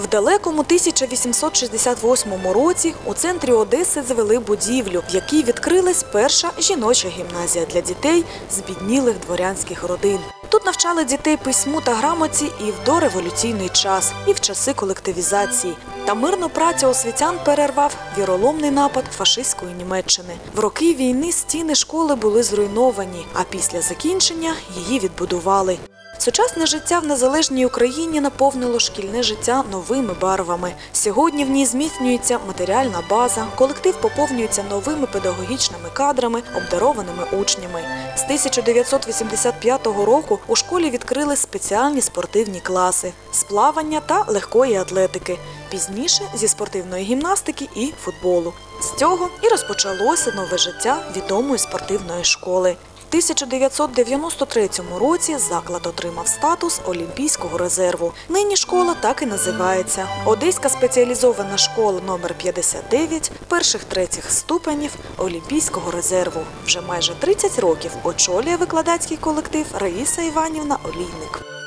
В далекому 1868 році у центрі Одеси звели будівлю, в якій відкрилась перша жіноча гімназія для дітей з біднілих дворянських родин. Тут навчали дітей письму та грамоті і в дореволюційний час, і в часи колективізації. Та мирну працю освітян перервав віроломний напад фашистської Німеччини. В роки війни стіни школи були зруйновані, а після закінчення її відбудували. Сучасне життя в незалежній Україні наповнило шкільне життя новими барвами. Сьогодні в ній зміцнюється матеріальна база, колектив поповнюється новими педагогічними кадрами, обдарованими учнями. З 1985 року у школі відкрили спеціальні спортивні класи з плавання та легкої атлетики. Пізніше зі спортивної гімнастики і футболу. З цього і розпочалося нове життя відомої спортивної школи. В 1993 році заклад отримав статус Олімпійського резерву. Нині школа так і називається Одеська спеціалізована школа номер 59 перших третіх ступенів Олімпійського резерву. Вже майже 30 років очолює викладацький колектив Раїса Іванівна Олійник.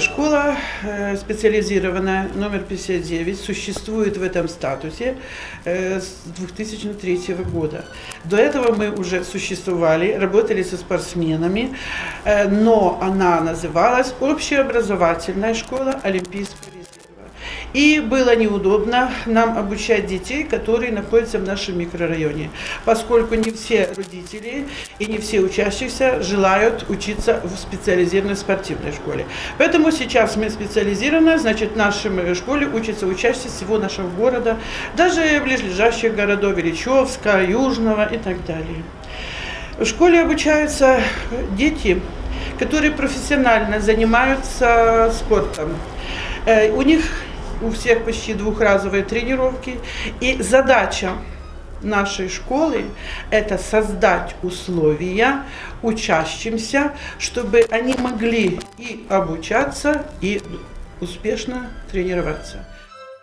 Школа э, специализированная номер 59 существует в этом статусе э, с 2003 года. До этого мы уже существовали, работали со спортсменами, э, но она называлась общеобразовательная школа Олимпийского. И было неудобно нам обучать детей, которые находятся в нашем микрорайоне, поскольку не все родители и не все учащиеся желают учиться в специализированной спортивной школе. Поэтому сейчас мы специализированы, значит, в нашей школе учатся учащиеся всего нашего города, даже ближайших городов Ильичевска, Южного и так далее. В школе обучаются дети, которые профессионально занимаются спортом. Э, У них у всех почти двухразовые тренировки. И задача нашей школы – это создать условия учащимся, чтобы они могли и обучаться, и успешно тренироваться.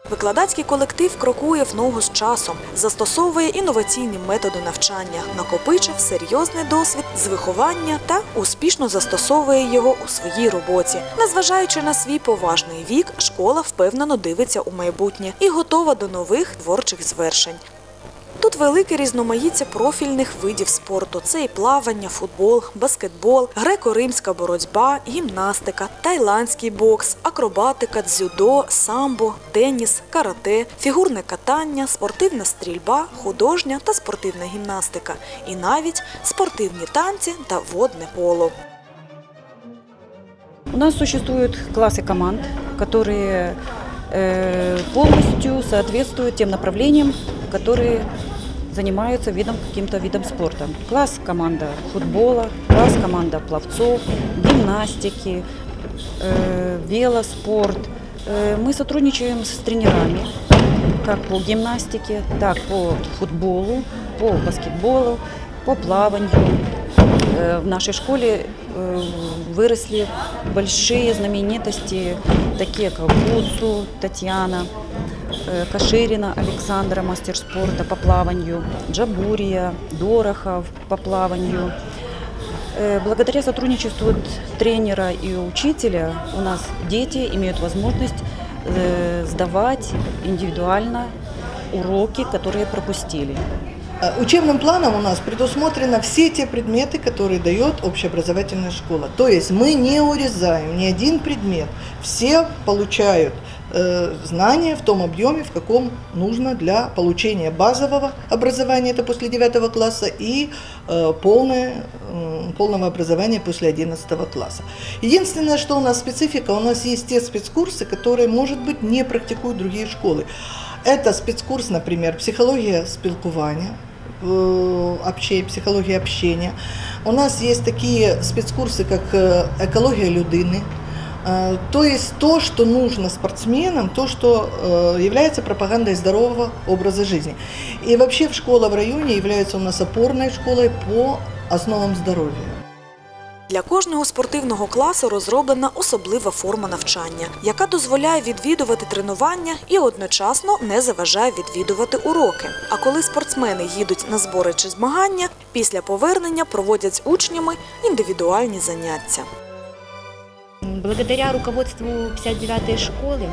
Викладацький колектив крокує в ногу з часом, застосовує інноваційні методи навчання, накопичив серйозний досвід з виховання та успішно застосовує його у своїй роботі. Незважаючи на свій поважний вік, школа впевнено дивиться у майбутнє і готова до нових творчих звершень. Тут велике різноманіття профільних видів спорту. Це і плавання, футбол, баскетбол, греко-римська боротьба, гімнастика, тайландський бокс, акробатика, дзюдо, самбо, теніс, карате, фігурне катання, спортивна стрільба, художня та спортивна гімнастика, і навіть спортивні танці та водне поло. У нас существуют классы команд, которые э, полностью соответствуют тем направлениям, которые занимаются видом, каким-то видом спорта. Класс команда футбола, класс команда пловцов, гимнастики, э, велоспорт. Э, мы сотрудничаем с тренерами, как по гимнастике, так по футболу, по баскетболу, по плаванию. Э, В нашей школе э, выросли большие знаменитости, такие как Гуцу Татьяна, э, Каширина Александра, мастер спорта по плаванию, Джабурия, Дорохов по плаванию. Э, Благодаря сотрудничеству тренера и учителя у нас дети имеют возможность э, сдавать индивидуально уроки, которые пропустили. Э, Учебным планом у нас предусмотрено все те предметы, которые дает общеобразовательная школа. То есть мы не урезаем ни один предмет. Все получают э, знания в том объеме, в каком нужно для получения базового образования, это после 9 класса, и э, полное, полного образования после 11 класса. Единственное, что у нас специфика, у нас есть те спецкурсы, которые, может быть, не практикуют другие школы. Это спецкурс, например, психология спілкування, э, психология общения. У нас есть такие спецкурсы, как э, экология людины. Э, То есть то, что нужно спортсменам, то, что э, является пропагандой здорового образа жизни. И вообще школа в районе является у нас опорной школой по основам здоровья. Для кожного спортивного класу розроблена особлива форма навчання, яка дозволяє відвідувати тренування і одночасно не заважає відвідувати уроки. А коли спортсмени їдуть на збори чи змагання, після повернення проводять з учнями індивідуальні заняття. Благодаря руководству 59-й школы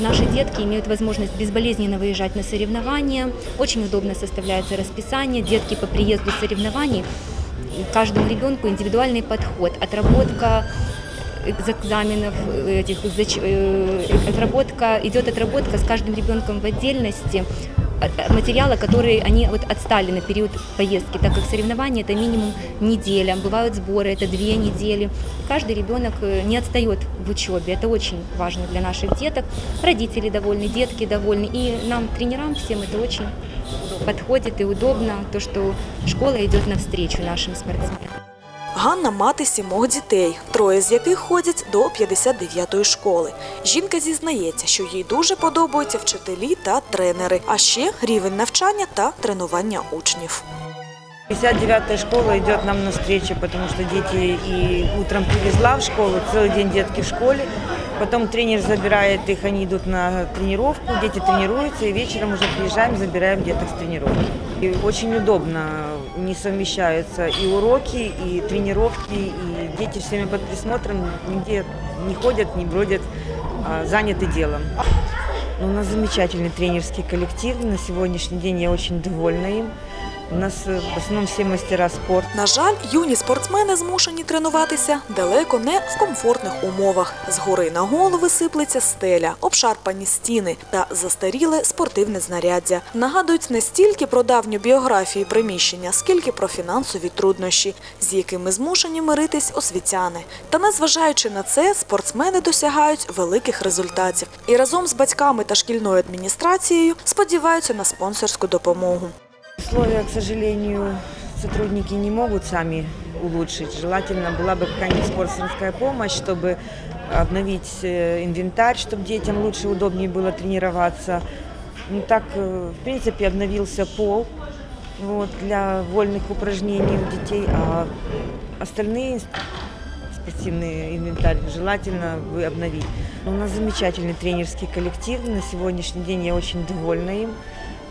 наши детки имеют возможность безболезненно выезжать на соревнования. Очень удобно составляется расписание. Детки по приезду с соревнований, каждому ребенку индивидуальный подход, отработка экзаменов, этих, зач- э, отработка, идет отработка с каждым ребенком в отдельности э, материала, которые они вот отстали на период поездки, так как соревнования это минимум неделя, бывают сборы, это две недели. Каждый ребенок э, не отстает в учебе, это очень важно для наших деток. Родители довольны, детки довольны, и нам, тренерам, всем это очень подходит и удобно, то, что школа идет навстречу нашим спортсменам. Ганна мати сімох дітей, троє з яких ходять до 59-ї школи. Жінка зізнається, що їй дуже подобаються вчителі та тренери, а ще рівень навчання та тренування учнів. 59-я школа идет нам навстречу, потому что дети и утром привезла в школу, целый день детки в школе. Потом тренер забирает их, они идут на тренировку, дети тренируются, и вечером уже приезжаем, забираем деток с тренировки. И очень удобно, не совмещаются и уроки, и тренировки, и дети все время под присмотром, нигде не ходят, не бродят, а заняты делом. Ну, У нас замечательный тренерский коллектив, на сегодняшний день я очень довольна им. У нас э, в основном все мастера спорта. На жаль, юні спортсмени змушені тренуватися далеко не в комфортних умовах. Згори на голови сиплеться стеля, обшарпані стіни та застаріле спортивне знаряддя. Нагадують не стільки про давню біографію приміщення, скільки про фінансові труднощі, з якими змушені миритись освітяни. Та незважаючи на це, спортсмени досягають великих результатів і разом з батьками та шкільною адміністрацією сподіваються на спонсорську допомогу. Условия, к сожалению, сотрудники не могут сами улучшить. Желательно была бы какая-нибудь спонсорская помощь, чтобы обновить э, инвентарь, чтобы детям лучше, удобнее было тренироваться. Ну так, э, в принципе, обновился пол вот, для вольных упражнений у детей, а остальные спортивный инвентарь желательно бы обновить. У нас замечательный тренерский коллектив. На сегодняшний день я очень довольна им.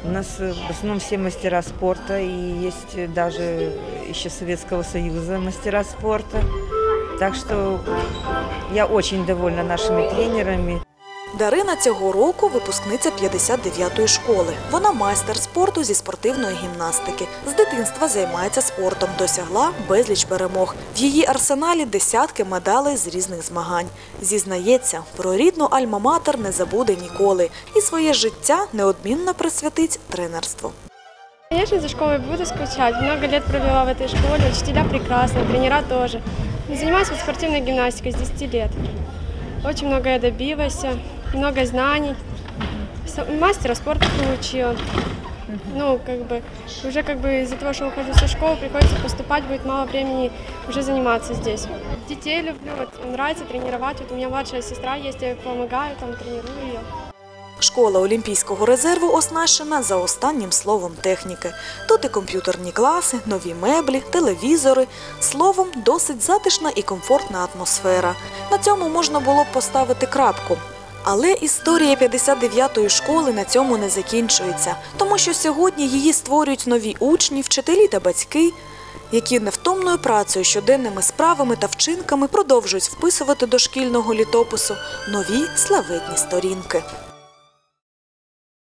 У нас э, в основном все мастера спорта, и есть э, даже еще Советского Союза мастера спорта. Так что я очень довольна нашими тренерами. Дарина цього року випускниця 59-ї школи. Вона майстер спорту зі спортивної гімнастики. З дитинства займається спортом, досягла безліч перемог. В її арсеналі десятки медалей з різних змагань. Зізнається, про рідну альма-матер не забуде ніколи і своє життя неодмінно присвятить тренерству. Конечно, за школой буду скучать. Много лет провела в этой школе, учителя прекрасные, тренера тоже. Занимаюсь вот спортивной гимнастикой с 10 лет. Очень много я добилась, много знаний. С- Мастера спорта получила. Ну, как бы, уже как бы из-за того, что ухожу со школы, приходится поступать, будет мало времени уже заниматься здесь. Детей люблю, вот, нравится тренировать. Вот у меня младшая сестра есть, я ей помогаю, там, тренирую ее. Школа Олімпійського резерву оснащена за останнім словом техніки. Тут і комп'ютерні класи, нові меблі, телевізори. Словом, досить затишна і комфортна атмосфера. На цьому можна було б поставити крапку. Але історія 59-ї школи на цьому не закінчується, тому що сьогодні її створюють нові учні, вчителі та батьки, які невтомною працею, щоденними справами та вчинками продовжують вписувати до шкільного літопису нові славетні сторінки.